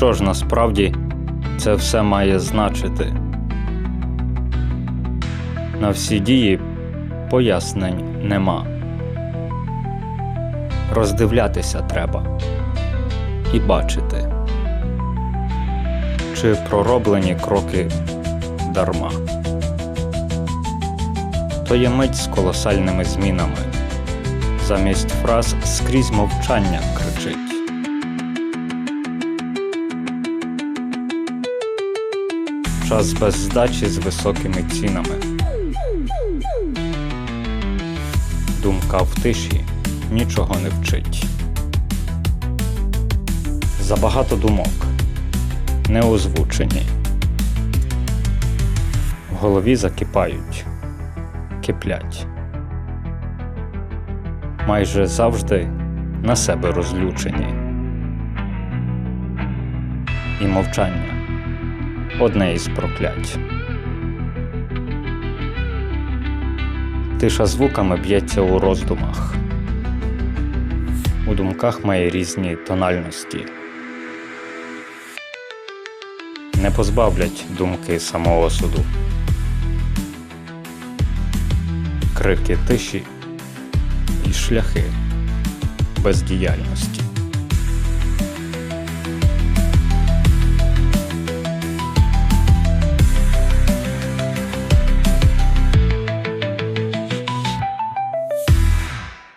Що ж насправді це все має значити? На всі дії пояснень нема. Роздивлятися треба і бачити, чи пророблені кроки дарма. То є мить з колосальними змінами. Замість фраз скрізь мовчання кричить. Час без здачі з високими цінами. Думка в тиші нічого не вчить. Забагато думок не озвучені. В голові закипають, киплять. Майже завжди на себе розлючені. І мовчання одне із проклять. Тиша звуками б'ється у роздумах. У думках має різні тональності. Не позбавлять думки самоосуду. Крики тиші і шляхи бездіяльності.